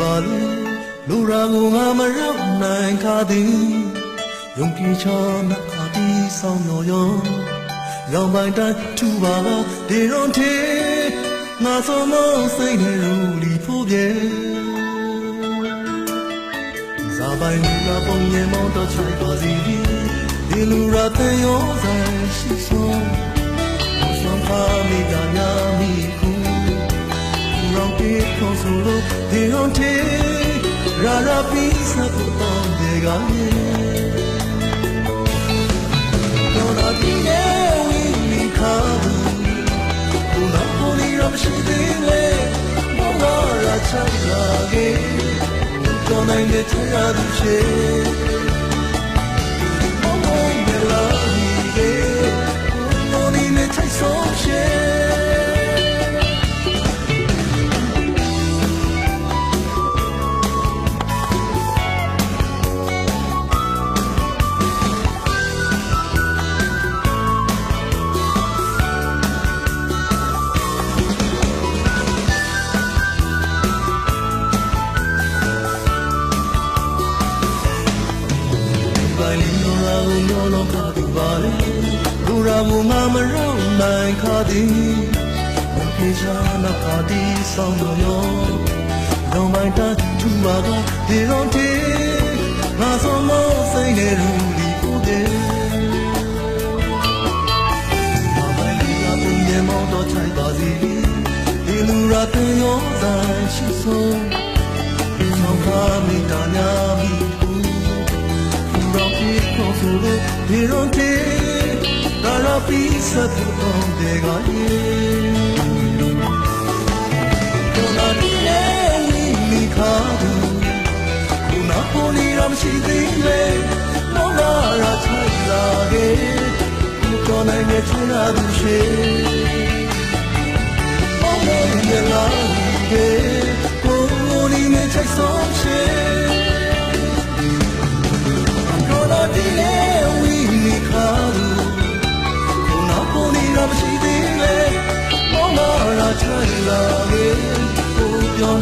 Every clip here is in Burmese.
ပါလေလူရာကိုငါမရောက်နိုင်ခါသည်ယုံကြည်ချနာခါတီဆောင်တော်ရောရောင်ပိုင်တိုင်းထူပါဒီရွန်တီငါဆုံးမစိတ်နဲ့ရူလီဖို့ပြေဇာပိုင်လူရာပုံရင်မောင်းတော့ချိုက်ပါစီဒီလူရာတဲ့ရောဆိုင်ရှိဆုံး close solo they don't take rara pizza put on the gaye Dona pine we me kabu Una poli ram shi de le Mona ra cha ra ge Dona ne cha du လီနောရာကိုမျောလောခသူပါလေလူရာမူမမရောနိုင်ခါသည်မပြေချာနာခါတီဆောင်လို့ရောလောင်မိုင်တထူပါကဒီရောတေငါဆုံးမစိတ်နဲ့ရူလီကိုတဲ့မပိုင်လီယာပုံရဲ့မောင်းတော့ချိုက်ပါစီဒီလူရာတဲ့ရောသာရှိဆုံးဆောင်ကားမိတာညာမိ of the on the guy Dona dile we mi khadu Kuna poli ram shi dile No na ra chai la ge Ko nai ne chira du she Oh no ye la ge Ko ni ne chai so she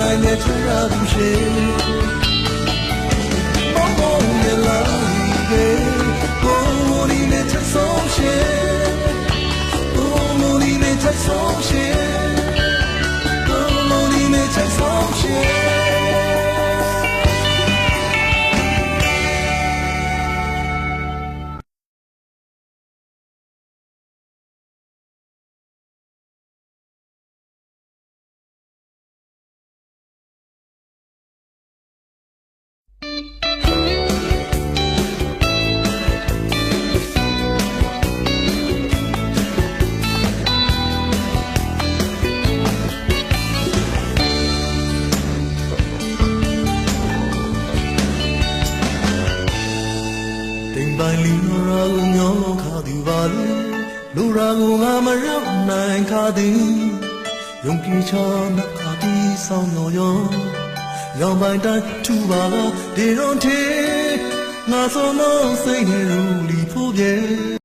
pyo nai ne chira du she တိမ်ပိုင်လီနောရာကိုမျောလုံးခါသူပါလေလူရာကိုငါမရောက်နိုင်ခါသည်ယုံကြည်ချနာခါတီဆောင်တော်ရောရောင်ပိုင်တိုင်းထူပါကဒီရွန်တီငါဆုံးမစိတ်နဲ့ရူလီဖို့ပြေ